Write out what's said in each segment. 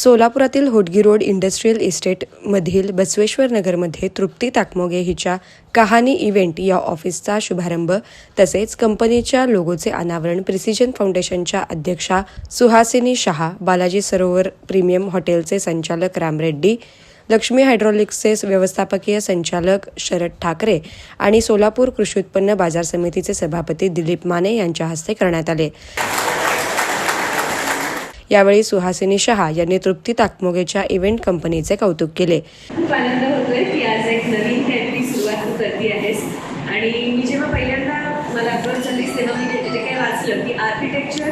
सोलापुरातील Hotgi road industrial इस्टेटमधील बसवेश्वर नगरमध्ये तृप्ती ताकमोगे हिच्या कहाणी इव्हेंट या ऑफिसचा शुभारंभ तसेच कंपनीच्या लोगोचे अनावरण प्रिसिजन फाउंडेशनच्या अध्यक्षा सुहासिनी शहा बालाजी सरोवर प्रीमियम हॉटेलचे संचालक राम रेड्डी लक्ष्मी हायड्रॉलिक्सचे व्यवस्थापकीय संचालक शरद ठाकरे आणि सोलापूर कृषी उत्पन्न बाजार समितीचे सभापती दिलीप माने यांच्या हस्ते करण्यात आले. यावेळी सुहासिनी शहा यांनी तृप्ती ताकमोगेच्या इव्हेंट कंपनीचे कौतुक केले. खूप आनंद होतोय की आज एक नवीन काहीतरी सुरुवात तू करते आहेस. आणि मी जेव्हा पहिल्यांदा मला अप्रोच झालीस तेव्हा मी जे काही वाचलं की आर्किटेक्चर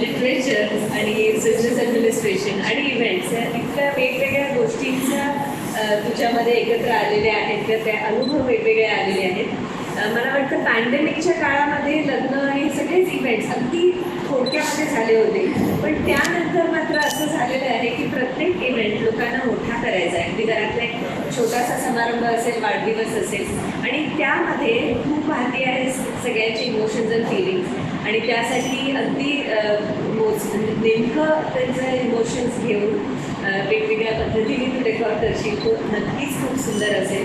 लिटरेचर आणि बिझनेस ॲडमिनिस्ट्रेशन आणि इव्हेंट्स या इतक्या वेगवेगळ्या गोष्टींच्या तुझ्यामध्ये एकत्र आलेल्या आहेत तर त्या अनुभव वेगवेगळे आलेले आहेत. मला वाटतं पॅन्डेमिकच्या काळामध्ये लग्न आणि सगळेच इव्हेंट्स अगदी थोडक्यामध्ये झाले होते. पण त्यानंतर मात्र असं झालेलं आहे की प्रत्येक इव्हेंट लोकांना मोठा करायचा आहे. अगदी घरातला एक छोटासा समारंभ असेल वाढदिवस असेल. आणि त्यामध्ये खूप पाहते आहे सगळ्यांचे इमोशन्स अँड फिलिंग्स आणि त्यासाठी अगदी मोज म्हणजे नेमकं त्यांचं इमोशन्स घेऊन वेगवेगळ्या पद्धतीने तू रेकॉर्ड करशील तो नक्कीच खूप सुंदर असेल.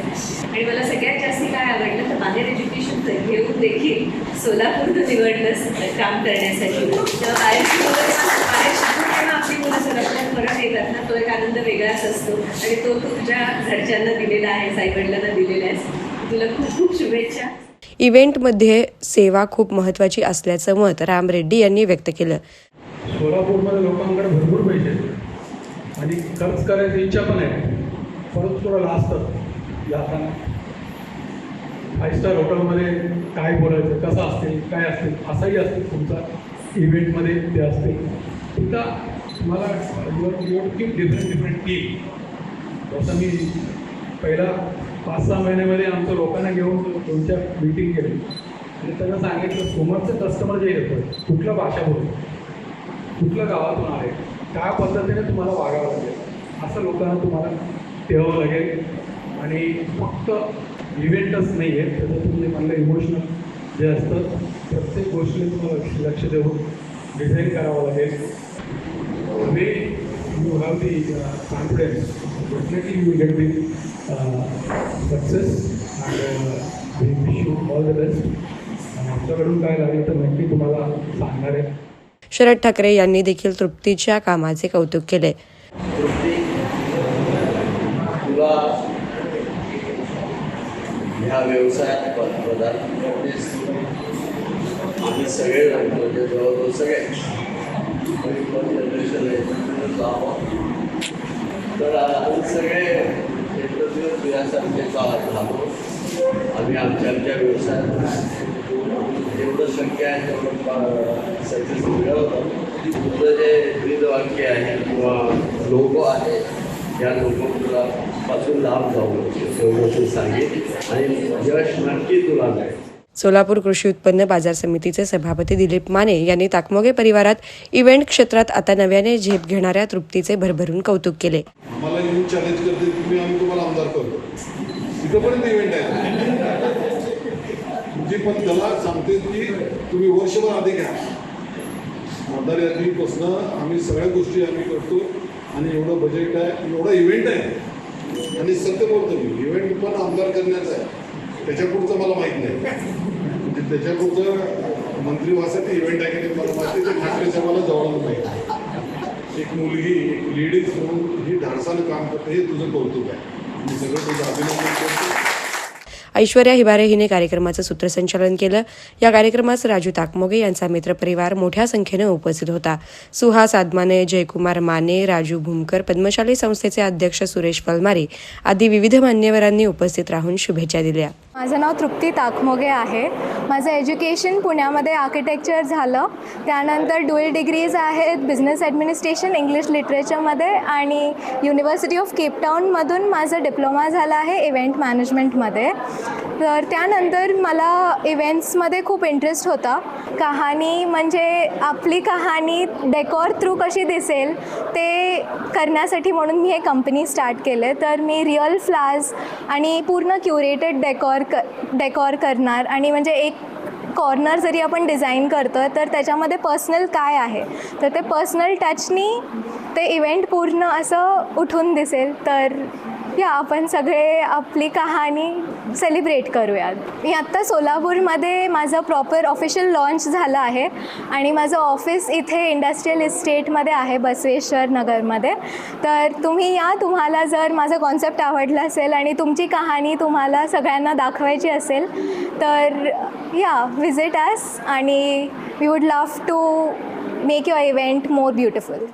आणि मला सगळ्यात जास्ती काय आवडलं तर बाहेर एज्युकेशन घेऊन देखील सोलापूर तू निवडलंस काम करण्यासाठी. तर बाहेरची बाहेर शिकून आपली मुलं सरपल्यात परत येतात ना तो एक आनंद वेगळाच असतो. आणि तो तू तुझ्या घरच्यांना दिलेला आहे आईवडिलांना दिलेला आहेस. तुला खूप खूप शुभेच्छा. इव्हेंटमध्ये सेवा खूप महत्त्वाची असल्याचं मत राम रेड्डी यांनी व्यक्त केलं. सोलापूरमध्ये लोकांकडे भरपूर पैसे आणि खर्च करायची इच्छा पण आहे. परंतु थोडं लाजतं जाताना फाय स्टार हॉटेलमध्ये काय बोलायचं कसं असतील काय असतील असाही असतील तुमचा इव्हेंटमध्ये ते असतील. तिथं मला your team different different team जसं मी पहिला पाच सहा महिन्यामध्ये आमच्या लोकांना घेऊन तुमच्या मीटिंग केली. आणि त्यांना सांगितलं समोरचं कस्टमर जे येतं कुठल्या भाषा बोलतो कुठल्या गावातून आले? त्या पद्धतीने तुम्हाला वागावं लागेल. असं लोकांना तुम्हाला ठेवावं लागेल. आणि फक्त इव्हेंटच नाही आहे त्याचं तुम्ही म्हणलं इमोशनल जे असतं प्रत्येक गोष्टीला तुम्हाला लक्ष- देऊन डिझाईन करावं लागेल. मी you get the success and we wish you all the best आणि आमच्याकडून काय लागेल तर नक्की तुम्हाला सांगणार आहे. शरद ठाकरे यांनी देखील तृप्तीच्या कामाचे कौतुक केले. तृप्ती तुला ह्या व्यवसायात आम्ही सगळे जवळजवळ सगळे जनरेशन आहे तर आम्ही सगळे एकत्र चालत राहतो आम्ही आमच्या आमच्या व्यवसायात जेवढं शक्य आहे तेवढं सक्सेस मिळवलं तुमचं जे ब्रीदवाक्य आहे किंवा लोगो आहे या लोगो तुला पासून लाभ जाऊ तेवढं तू सांगेल आणि यश नक्की तुला मिळेल सोलापूर कृषी उत्पन्न बाजार समितीचे सभापती दिलीप माने यांनी ताकमोगे परिवारात इव्हेंट क्षेत्रात आता नव्याने झेप घेणाऱ्या तृप्तीचे भरभरून कौतुक केले. आम्ही सगळ्या गोष्टी आम्ही करतो आणि एवढं बजेट आहे एवढा इव्हेंट आहे. आणि सत्य बोलतो मी इव्हेंट पण आमदार करण्याचा आहे. त्याच्या पुढचं मला माहीत नाही. म्हणजे त्याच्या पुढचं मंत्रिवासाचे इव्हेंट आहे की मला माहिती ते ठाकरे साहेबाला जवळ माहिती एक मुलगी एक लेडीज म्हणून ही धाडसानं काम करते हे तुझं कौतुक आहे. मी सगळं तुझं अभिनंदन करतो. ऐश्वर्या हिबारे हिने कार्यक्रमाचं सूत्रसंचालन केलं. या कार्यक्रमास राजू ताकमोगे यांचा मित्रपरिवार मोठ्या संख्येनं उपस्थित होता. सुहास आदमाने जयकुमार माने राजू भूमकर पद्मशाली संस्थेचे अध्यक्ष सुरेश पलमारे आदी विविध मान्यवरांनी उपस्थित राहून शुभेच्छा दिल्या. माझं नाव तृप्ती ताकमोगे आहे. माझं एज्युकेशन पुण्यामध्ये आर्किटेक्चर झालं. त्यानंतर डुएल डिग्रीज आहेत बिझनेस ॲडमिनिस्ट्रेशन इंग्लिश लिटरेचरमध्ये आणि युनिव्हर्सिटी ऑफ केपटाऊनमधून माझं डिप्लोमा झाला आहे इव्हेंट मॅनेजमेंटमध्ये. तर त्यानंतर मला इव्हेंट्समध्ये खूप इंटरेस्ट होता. कहाणी म्हणजे आपली कहाणी डेकॉर थ्रू कशी दिसेल ते करण्यासाठी म्हणून मी हे कंपनी स्टार्ट केले. तर मी रिअल फ्लाज आणि पूर्ण क्युरेटेड डेकॉर क डेकॉर करणार आणि म्हणजे एक कॉर्नर जरी आपण डिझाईन करतो तर त्याच्यामध्ये पर्सनल काय आहे? तर ते पर्सनल टचनी ते इव्हेंट पूर्ण असं उठून दिसेल. तर या आपण सगळे आपली कहाणी सेलिब्रेट करूयात. मी आत्ता सोलापूरमध्ये माझं प्रॉपर ऑफिशियल लॉन्च झालं आहे आणि माझं ऑफिस इथे इंडस्ट्रियल इस्टेटमध्ये आहे बसवेश्वर नगरमध्ये. तर तुम्ही या तुम्हाला जर माझा कॉन्सेप्ट आवडला असेल आणि तुमची कहाणी तुम्हाला सगळ्यांना दाखवायची असेल तर या विजिट अस आणि we would love to make your event more beautiful